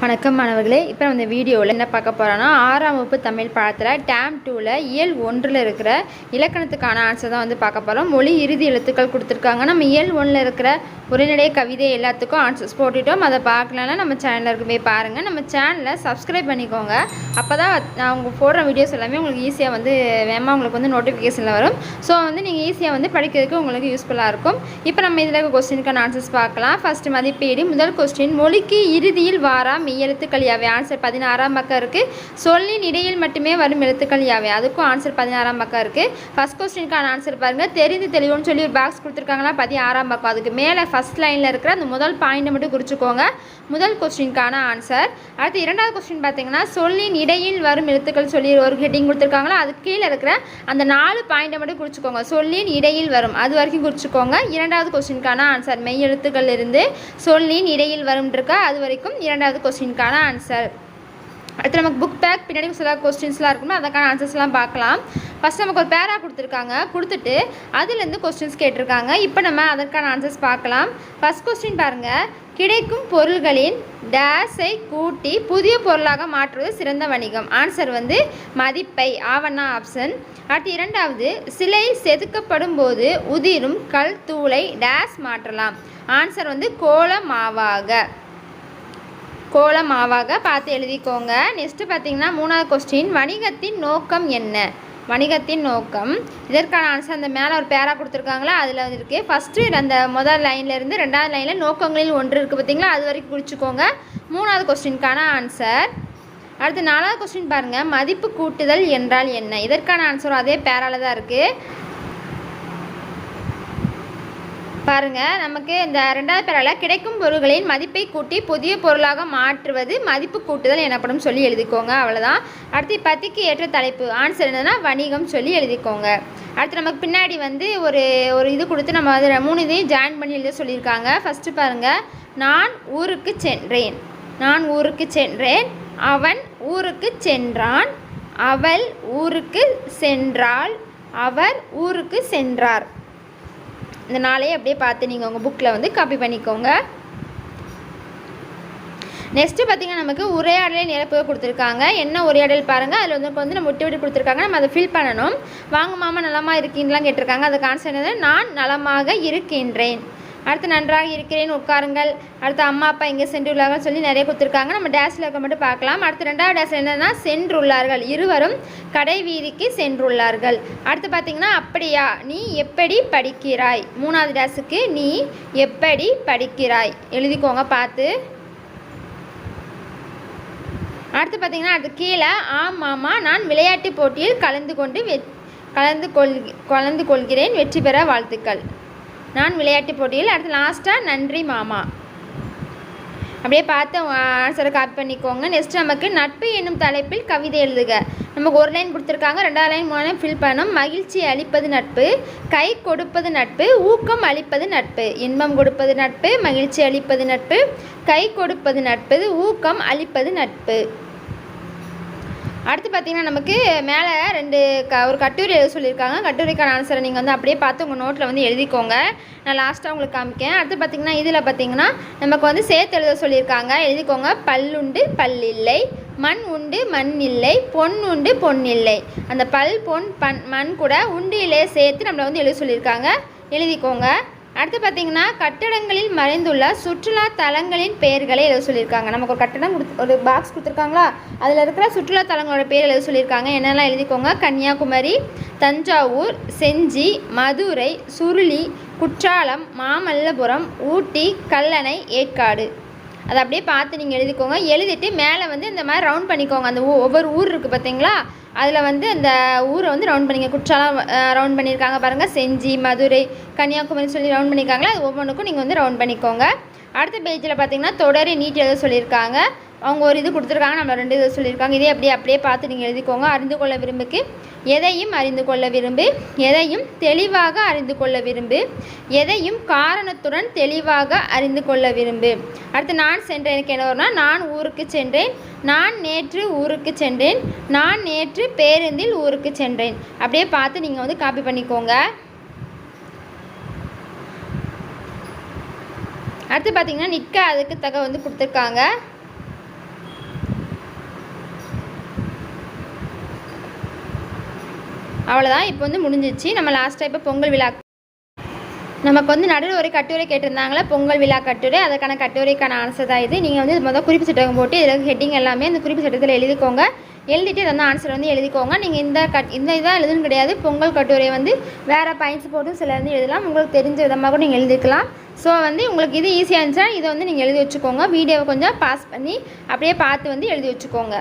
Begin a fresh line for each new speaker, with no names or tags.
வணக்கம் மாணவர்களே. இப்போ நம்ம இந்த வீடியோவில் என்ன பார்க்க போகிறோன்னா ஆறாம் வகுப்பு தமிழ் பாடத்தில் டேம் டூவில் இயல் ஒன்றில் இருக்கிற இலக்கணத்துக்கான ஆன்சர் தான் வந்து பார்க்க போகிறோம் மொழி இறுதி எழுத்துக்கள் கொடுத்துருக்காங்க. நம்ம இயல் ஒன்றில் இருக்கிற உரைநடை கவிதை எல்லாத்துக்கும் ஆன்சர்ஸ் போட்டுட்டோம். அதை பார்க்கலன்னா நம்ம சேனலில் இருக்கு போய் பாருங்கள் நம்ம சேனலை சப்ஸ்கிரைப் பண்ணிக்கோங்க. அப்போ தான் நான் அவங்க போடுற வீடியோஸ் எல்லாமே உங்களுக்கு ஈஸியாக வந்து வேகமாக உங்களுக்கு வந்து நோட்டிஃபிகேஷனில் வரும். ஸோ வந்து நீங்கள் ஈஸியாக வந்து படிக்கிறதுக்கு உங்களுக்கு யூஸ்ஃபுல்லாக இருக்கும். இப்போ நம்ம இதில் கொஸ்டினுக்கான ஆன்சர்ஸ் பார்க்கலாம். ஃபஸ்ட்டு மதிப்பீடு முதல் கொஸ்டின் மொழிக்கு இறுதியில் வாரா மெய் எழுத்துக்கள் யாவை? ஆன்சர் பதினாறாம் பக்கம் இருக்குது சொல்லின் இடையில் மட்டுமே வரும் எழுத்துக்கள் யாவை? அதுக்கும் ஆன்சர் பதினாறாம் பக்கம் இருக்குது ஃபஸ்ட் கொஸ்டினுக்கான ஆன்சர் பாருங்கள் தெரிந்து தெளிவுன்னு சொல்லி ஒரு பாக்ஸ் கொடுத்துருக்காங்களா? பதினாறாம் பக்கம். அதுக்கு மேலே ஃபர்ஸ்ட் லைனில் இருக்கிற அந்த முதல் பாயிண்ட்டை மட்டும் குறிச்சிக்கோங்க. முதல் கொஸ்டினுக்கான ஆன்சர் அடுத்து இரண்டாவது கொஸ்டின் பார்த்தீங்கன்னா சொல்லின் இடையில் வரும் எழுத்துக்கள் சொல்லி ஒரு ஹெட்டிங் கொடுத்துருக்காங்களா? அதுக்கு கீழே இருக்கிற அந்த நாலு பாயிண்ட்டை மட்டும் குறிச்சிக்கோங்க. சொல்லின் இடையில் வரும். அது வரைக்கும் குறிச்சிக்கோங்க. இரண்டாவது கொஸ்டினுக்கான ஆன்சர் மெய் எழுத்துக்கள் இருந்து சொல்லின் இடையில் வரும் இருக்கா அது வரைக்கும் இரண்டாவது கொஸ்டின் கொஸ்டினுக்கான ஆன்சர் அடுத்து நமக்கு புக் பேக் பின்னாடி சில கொஸ்டின்ஸ்லாம் இருக்குமோ அதுக்கான ஆன்சர்ஸ்லாம் பார்க்கலாம். ஃபஸ்ட் நமக்கு ஒரு பேரா கொடுத்துருக்காங்க. கொடுத்துட்டு அதுலேருந்து கொஸ்டின்ஸ் கேட்டிருக்காங்க. இப்போ நம்ம அதற்கான ஆன்சர்ஸ் பார்க்கலாம். ஃபஸ்ட் கொஸ்டின் பாருங்கள் கிடைக்கும் பொருள்களின் டேஸை கூட்டி புதிய பொருளாக மாற்றுவது சிறந்த வணிகம். ஆன்சர் வந்து மதிப்பை ஆவண்ணா ஆப்ஷன் அடுத்து இரண்டாவது சிலை செதுக்கப்படும் போது உதிரும் கல் தூளை டேஸ் மாற்றலாம். ஆன்சர் வந்து கோலமாவாக. கோலமாவாக பார்த்து எழுதிக்கோங்க. நெக்ஸ்ட்டு பார்த்தீங்கன்னா மூணாவது கொஸ்டின் வணிகத்தின் நோக்கம் என்ன? வணிகத்தின் நோக்கம். இதற்கான ஆன்சர் அந்த மேலே ஒரு பேரா கொடுத்துருக்காங்களா? அதில் வந்து இருக்குது ஃபஸ்ட்டு அந்த முதல் லைன்லேருந்து ரெண்டாவது லைனில் நோக்கங்களில் ஒன்று இருக்குது பார்த்தீங்களா? அது வரைக்கும் குறிச்சிக்கோங்க மூணாவது கொஸ்டினுக்கான ஆன்சர் அடுத்து நாலாவது கொஸ்டின் பாருங்கள் மதிப்பு கூட்டுதல் என்றால் என்ன? இதற்கான ஆன்சரும் அதே பேரால தான் இருக்குது பாருங்கள் நமக்கு இந்த ரெண்டாவது பேரால் கிடைக்கும் பொருள்களின் மதிப்பை கூட்டி புதிய பொருளாக மாற்றுவது மதிப்பு கூட்டுதல் எனப்படும் சொல்லி எழுதிக்கோங்க. அவ்வளோதான் அடுத்து பத்திக்கு ஏற்ற தலைப்பு ஆன்சர் என்னன்னா வணிகம் சொல்லி எழுதிக்கோங்க. அடுத்து நமக்கு பின்னாடி வந்து ஒரு ஒரு இது கொடுத்து நம்ம அதில் மூணு இதையும் ஜாயின் பண்ணி எழுத சொல்லியிருக்காங்க. ஃபஸ்ட்டு பாருங்கள் நான் ஊருக்கு சென்றேன். நான் ஊருக்கு சென்றேன். அவன் ஊருக்கு சென்றான். அவள் ஊருக்கு சென்றாள். அவர் ஊருக்கு சென்றார். இந்த நாளையே அப்படியே பார்த்து நீங்கள் உங்கள் புக்கில் வந்து காப்பி பண்ணிக்கோங்க. நெக்ஸ்ட்டு பார்த்தீங்கன்னா நமக்கு உரையாடலை நிரப்பு கொடுத்துருக்காங்க. என்ன உரையாடல் பாருங்கள் அதில் வந்து இப்போ வந்து நம்ம விட்டு விட்டு கொடுத்துருக்காங்க. நம்ம அதை ஃபில் பண்ணணும். வாங்க மாமா நலமாக இருக்கீங்களாம் கேட்டிருக்காங்க. அதுக்கு ஆன்சர் என்னது? நான் நலமாக இருக்கின்றேன். அடுத்து நன்றாக இருக்கிறேன் உட்காருங்கள். அடுத்து அம்மா அப்பா இங்கே சென்றுள்ளார்கள் சொல்லி நிறைய கொடுத்துருக்காங்க. நம்ம டேஸில் இருக்க மட்டும் பார்க்கலாம். அடுத்து ரெண்டாவது டேஸ் என்னன்னா சென்றுள்ளார்கள். இருவரும் கடை வீதிக்கு சென்றுள்ளார்கள். அடுத்து பார்த்தீங்கன்னா அப்படியா நீ எப்படி படிக்கிறாய்? மூணாவது டேஸுக்கு நீ எப்படி படிக்கிறாய்? எழுதிக்கோங்க பார்த்து. அடுத்து பார்த்தீங்கன்னா அடுத்து கீழே ஆமாம்மா நான் விளையாட்டு போட்டியில் கலந்து கொண்டு வெ கலந்து கொள் கலந்து கொள்கிறேன். வெற்றி பெற வாழ்த்துக்கள். நான் விளையாட்டு போட்டியில் அடுத்து லாஸ்ட்டாக நன்றி மாமா. அப்படியே பார்த்து ஆன்சரை காப்பி பண்ணிக்கோங்க. நெக்ஸ்ட் நமக்கு நட்பு என்னும் தலைப்பில் கவிதை எழுதுக. நமக்கு ஒரு லைன் கொடுத்துருக்காங்க. ரெண்டாவது லைன் மூணு லைன் ஃபில் பண்ணணும். மகிழ்ச்சி அளிப்பது நட்பு கை கொடுப்பது நட்பு ஊக்கம் அளிப்பது நட்பு. இன்பம் கொடுப்பது நட்பு மகிழ்ச்சி அளிப்பது நட்பு கை கொடுப்பது நட்பு ஊக்கம் அளிப்பது நட்பு. அடுத்து பார்த்தீங்கன்னா நமக்கு மேலே ரெண்டு க ஒரு கட்டுரை எழுத சொல்லியிருக்காங்க. கட்டுரைக்கான ஆன்சரை நீங்கள் வந்து அப்படியே பார்த்து உங்கள் நோட்டில் வந்து எழுதிக்கோங்க. நான் லாஸ்ட்டாக உங்களுக்கு காமிக்கேன் அடுத்து பார்த்தீங்கன்னா இதில் பார்த்தீங்கன்னா நமக்கு வந்து சேர்த்து எழுத சொல்லியிருக்காங்க. எழுதிக்கோங்க. பல்லுண்டு பல்லில்லை மண் உண்டு மண் இல்லை. பொன் உண்டு பொன் இல்லை. அந்த பல் பொன் பண் மண் கூட உண்டு இல்லையை சேர்த்து நம்மளை வந்து எழுத சொல்லியிருக்காங்க. எழுதிக்கோங்க. அடுத்து பார்த்தீங்கன்னா கட்டடங்களில் மறைந்துள்ள சுற்றுலா தலங்களின் பெயர்களை எழுத சொல்லியிருக்காங்க. நமக்கு ஒரு கட்டடம் கொடுத்து ஒரு பாக்ஸ் கொடுத்துருக்காங்களா? அதில் இருக்கிற சுற்றுலா தலங்களோட பேர் எழுத சொல்லியிருக்காங்க. என்னெல்லாம் எழுதிக்கோங்க? கன்னியாகுமரி தஞ்சாவூர் செஞ்சி மதுரை சுருளி குற்றாலம் மாமல்லபுரம் ஊட்டி கல்லணை ஏற்காடு. அதை அப்படியே பார்த்து நீங்கள் எழுதிக்கோங்க. எழுதிட்டு மேலே வந்து இந்த மாதிரி ரவுண்ட் பண்ணிக்கோங்க. அந்த ஊ- ஒவ்வொரு ஊர் இருக்குது பார்த்தீங்களா? அதில் வந்து அந்த ஊரை வந்து ரவுண்ட் பண்ணிங்க. குற்றாலம் ரவுண்ட் பண்ணியிருக்காங்க பாருங்கள் செஞ்சி மதுரை கன்னியாகுமரி சொல்லி ரவுண்ட் பண்ணியிருக்காங்களா? அது ஒவ்வொன்றுக்கும் நீங்கள் வந்து ரவுண்ட் பண்ணிக்கோங்க. அடுத்த பேஜில் பார்த்தீங்கன்னா தொடரை நீட் எழுத சொல்லியிருக்காங்க. அவங்க ஒரு இது கொடுத்துருக்காங்க நம்ம ரெண்டு இது சொல்லியிருக்காங்க. இதே அப்படியே அப்படியே பார்த்து நீங்கள் எழுதிக்கோங்க. அறிந்து கொள்ள விரும்புக்கு. எதையும் அறிந்து கொள்ள விரும்பு. எதையும் தெளிவாக அறிந்து கொள்ள விரும்பு. எதையும் காரணத்துடன் தெளிவாக அறிந்து கொள்ள விரும்பு. அடுத்து நான் சென்றேன். எனக்கு என்ன வரும்னா நான் ஊருக்கு சென்றேன். நான் நேற்று ஊருக்கு சென்றேன். நான் நேற்று பேருந்தில் ஊருக்கு சென்றேன். அப்படியே பார்த்து நீங்கள் வந்து காப்பி பண்ணிக்கோங்க. அடுத்து பார்த்தீங்கன்னா நிற்க அதுக்கு தகவல் வந்து கொடுத்துருக்காங்க. அவ்வளோதான் இப்போ வந்து முடிஞ்சிச்சு. நம்ம லாஸ்ட்டாக இப்போ பொங்கல் விழா நமக்கு வந்து நடுவில் ஒரு கட்டுரை கேட்டிருந்தாங்களே பொங்கல் விழா கட்டுரை. அதுக்கான கட்டுரைக்கான ஆன்சர் தான் இது. நீங்கள் வந்து மொதல் குறிப்பு சட்டகம் போட்டு இதில் ஹெட்டிங் எல்லாமே இந்த குறிப்பு சட்டத்தில் எழுதிக்கோங்க. எழுதிட்டு இதை வந்து ஆன்சர் வந்து எழுதிக்கோங்க. நீங்கள் இந்த கட் இந்த இதாக எழுதுன்னு கிடையாது. பொங்கல் கட்டுரை வந்து வேறு பாயிண்ட்ஸ் போட்டும் சில வந்து எழுதலாம். உங்களுக்கு தெரிஞ்ச விதமாக கூட நீங்கள் எழுதிக்கலாம். ஸோ வந்து உங்களுக்கு இது ஈஸியாக இருந்துச்சா இதை வந்து நீங்கள் எழுதி வச்சுக்கோங்க. வீடியோவை கொஞ்சம் பாஸ் பண்ணி அப்படியே பார்த்து வந்து எழுதி வச்சுக்கோங்க.